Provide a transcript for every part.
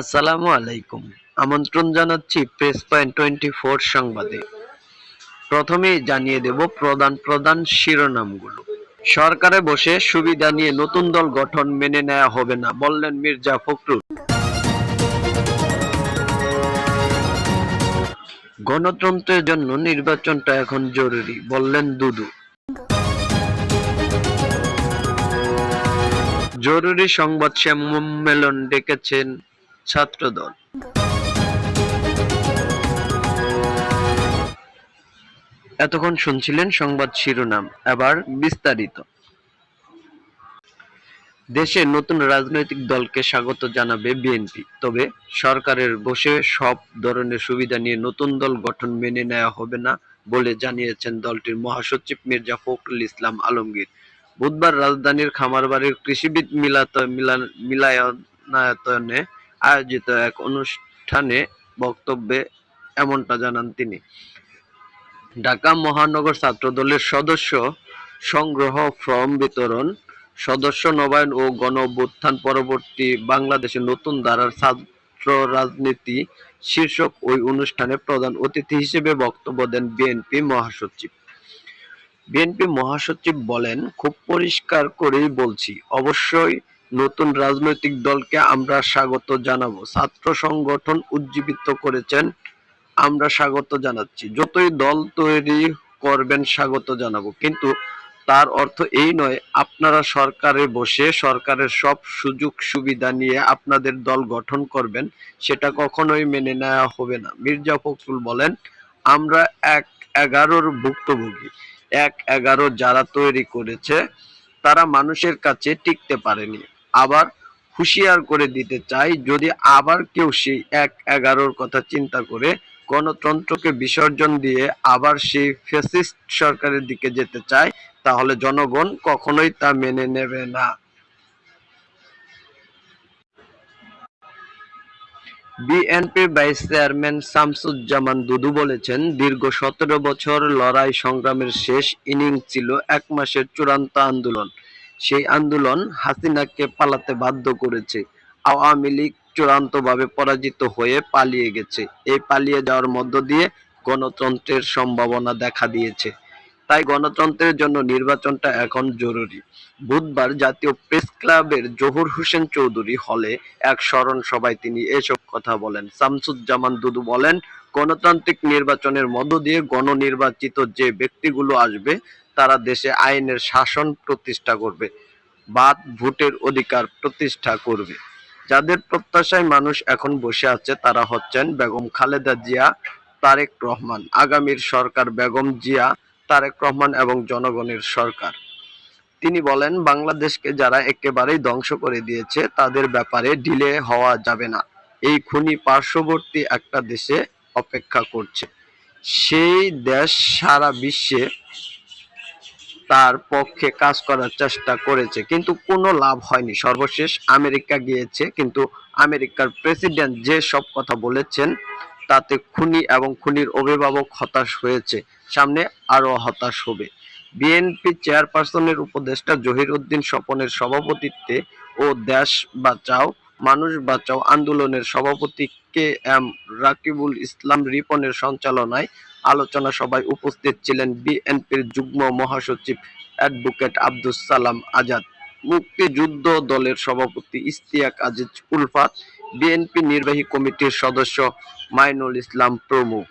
আসসালামু আলাইকুম। আমন্ত্রণ জানাচ্ছি প্রেস পয়েন্ট টোয়েন্টি ফোর সংবাদে। প্রথমেই জানিয়ে দেব প্রধান প্রধান শিরোনামগুলো। সরকারে বসে সুবিধা নিয়ে নতুন দল গঠন মেনে নেওয়া হবে না, বললেন মির্জা ফখরুল। গণতন্ত্রের জন্য নির্বাচনটা এখন জরুরি, বললেন দুদু। জরুরি সংবাদ সম্মেলন ডেকেছেন ছাত্রদল। এতক্ষণ শুনছিলেন সংবাদ শিরোনাম, এবার বিস্তারিত। দেশে নতুন রাজনৈতিক দলকে স্বাগত জানাবে বিএনপি, তবে সরকারের বসে সব ধরনের সুবিধা নিয়ে নতুন দল গঠন মেনে নেওয়া হবে না বলে জানিয়েছেন দলটির মহাসচিব মির্জা ফখরুল ইসলাম আলমগীর। বুধবার রাজধানীর খামারবাড়ির কৃষিবিদ মিলাত মিলনায়তনে আয়োজিত এক অনুষ্ঠানে বক্তব্যে এমনটা জানান তিনি। ঢাকা মহানগর ছাত্রদলের সদস্য সংগ্রহ ফর্ম বিতরণ, সদস্য নবায়ন ও গণ পরবর্তী বাংলাদেশের নতুন ধারার ছাত্র রাজনীতি শীর্ষক ওই অনুষ্ঠানে প্রধান অতিথি হিসেবে বক্তব্য দেন বিএনপি মহাসচিব। বিএনপি মহাসচিব বলেন, খুব পরিষ্কার করেই বলছি, অবশ্যই নতুন রাজনৈতিক দলকে আমরা স্বাগত জানাব। ছাত্র সংগঠন উজ্জীবিত করেছেন, আমরা স্বাগত জানাচ্ছি। যতই দল তৈরি করবেন, স্বাগত জানাব। কিন্তু তার অর্থ এই নয়, আপনারা সরকারে বসে, সরকারের সব সুযোগ সুবিধা নিয়ে আপনাদের দল গঠন করবেন, সেটা কখনোই মেনে নেওয়া হবে না। মির্জা ফখরুল বলেন, আমরা এক এগারোর ভুক্তভোগী। এক এগারো যারা তৈরি করেছে, তারা মানুষের কাছে টিকতে পারেনি। আবার হুঁশিয়ার করে দিতে চাই যদি আবার কেউ সেই এক এগারোর কথা চিন্তা করে গণতন্ত্রকে বিসর্জন দিয়ে আবার সেই ফ্যাসিস্ট সরকারের দিকে যেতে চায়, তাহলে জনগণ কখনোই তা মেনে নেবে না। বিএনপির ভাইস চেয়ারম্যান শামসুজ্জামান দুদু বলেছেন, দীর্ঘ সতেরো বছর লড়াই সংগ্রামের শেষ ইনিংস ছিল এক মাসের চূড়ান্ত আন্দোলন। সেই আন্দোলন হাসিনাকে পালাতে বাধ্য করেছে। আওয়ামী লীগ চূড়ান্তভাবে পরাজিত হয়ে পালিয়ে গেছে। এই পালিয়ে যাওয়ার মধ্য দিয়ে গণতন্ত্রের সম্ভাবনা দেখা দিয়েছে। তাই গণতন্ত্রের জন্য নির্বাচনটা এখন জরুরি। বুধবার জাতীয় প্রেস ক্লাবের জহুর হোসেন চৌধুরী হলে এক স্মরণ সভায় তিনি এসব কথা বলেন। শামসুজ্জামান দুদু বলেন, গণতান্ত্রিক নির্বাচনের মধ্য দিয়ে গণনির্বাচিত যে ব্যক্তিগুলো আসবে তারা দেশে আইনের শাসন প্রতিষ্ঠা করবে, বাদ ভোটের অধিকার প্রতিষ্ঠা করবে। যাদের প্রত্যাশায় মানুষ এখন বসে আছে তারা হচ্ছেন বেগম খালেদা জিয়া, তারেক রহমান। আগামীর সরকার বেগম জিয়া, তারেক রহমান এবং জনগণের সরকার। তিনি বলেন, বাংলাদেশকে যারা একেবারেই ধ্বংস করে দিয়েছে তাদের ব্যাপারে ঢিলে হওয়া যাবে না। এই খুনি পার্শ্ববর্তী একটা দেশে অপেক্ষা করছে। সেই দেশ সারা বিশ্বে তার পক্ষে কাজ করার চেষ্টা করেছে, কিন্তু কোনো লাভ হয়নি। সর্বশেষ আমেরিকা গিয়েছে, কিন্তু আমেরিকার প্রেসিডেন্ট যে সব কথা বলেছেন, তাতে খুনি এবং খুনির অভিভাবক হতাশ হয়েছে। সামনে আরও হতাশ হবে। বিএনপি চেয়ারপারসনের উপদেষ্টা জহির উদ্দিন স্বপনের সভাপতিত্বে ও দেশ বাঁচাও, মানুষ বাঁচাও আন্দোলনের সভাপতি কে এম রাকিবুল ইসলাম রিপনের সঞ্চালনায় আলোচনা সভায় উপস্থিত ছিলেন বিএনপির যুগ্ম মহাসচিব অ্যাডভোকেট আব্দুস সালাম আজাদ, মুক্তিযুদ্ধ দলের সভাপতি ইশতিয়াক আজিজ উলফাত, বিএনপি নির্বাহী কমিটির সদস্য মাইনুল ইসলাম প্রমুখ।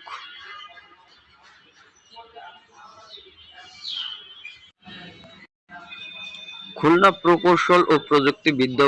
খুলনা প্রকৌশল ও প্রযুক্তি বিদ্যা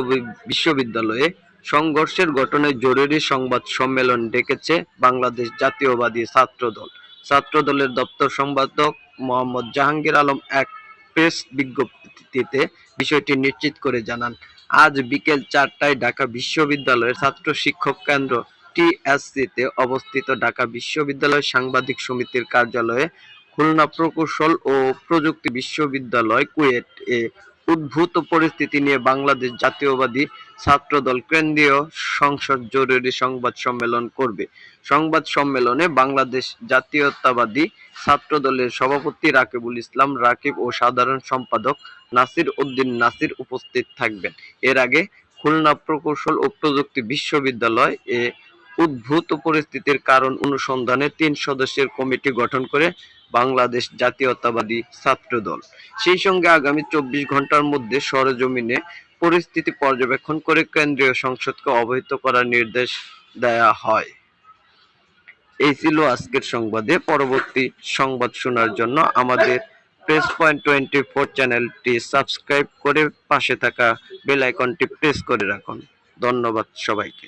বিশ্ববিদ্যালয়ে সংঘর্ষের ঘটনায় জরুরি সংবাদ সম্মেলন ডেকেছে বাংলাদেশ জাতীয়বাদী ছাত্রদল। ছাত্রদলের দপ্তর সম্পাদক মোহাম্মদ জাহাঙ্গীর আলম এক প্রেস বিজ্ঞপ্তিতে বিষয়টি নিশ্চিত করে জানান, আজ বিকেল চারটায় ঢাকা বিশ্ববিদ্যালয়ের ছাত্র শিক্ষক কেন্দ্র টিএসসিতে অবস্থিত ঢাকা বিশ্ববিদ্যালয় সাংবাদিক সমিতির কার্যালয়ে খুলনা প্রকৌশল ও প্রযুক্তি বিশ্ববিদ্যালয় কুয়েট এ উদ্ভূত পরিস্থিতি নিয়ে বাংলাদেশ জাতীয়বাদী ছাত্রদল কেন্দ্রীয় সংসদ জরুরি সংবাদ সম্মেলন করবে। সংবাদ সম্মেলনে বাংলাদেশ জাতীয়তাবাদী ছাত্রদলের সভাপতি রাকিবুল ইসলাম, রাকিব ও সাধারণ সম্পাদক নাসির উদ্দিন নাসির উপস্থিত থাকবেন। এর আগে খুলনা প্রকৌশল ও প্রযুক্তি বিশ্ববিদ্যালয় এ উদ্ভূত পরিস্থিতির কারণ অনুসন্ধানে তিন সদস্যের কমিটি গঠন করে বাংলাদেশ জাতীয়তাবাদী ছাত্রদল। সেই সঙ্গে আগামী চব্বিশ ঘণ্টার মধ্যে সরজমিনে পরিস্থিতি পর্যবেক্ষণ করে কেন্দ্রীয় সংসদকে অবহিত করার নির্দেশ দেয়া হয়। এই ছিল আজকের সংবাদে। পরবর্তী সংবাদ শোনার জন্য আমাদের প্রেস পয়েন্ট টোয়েন্টি ফোর চ্যানেলটি সাবস্ক্রাইব করে পাশে থাকা বেল আইকনটি প্রেস করে রাখুন। ধন্যবাদ সবাইকে।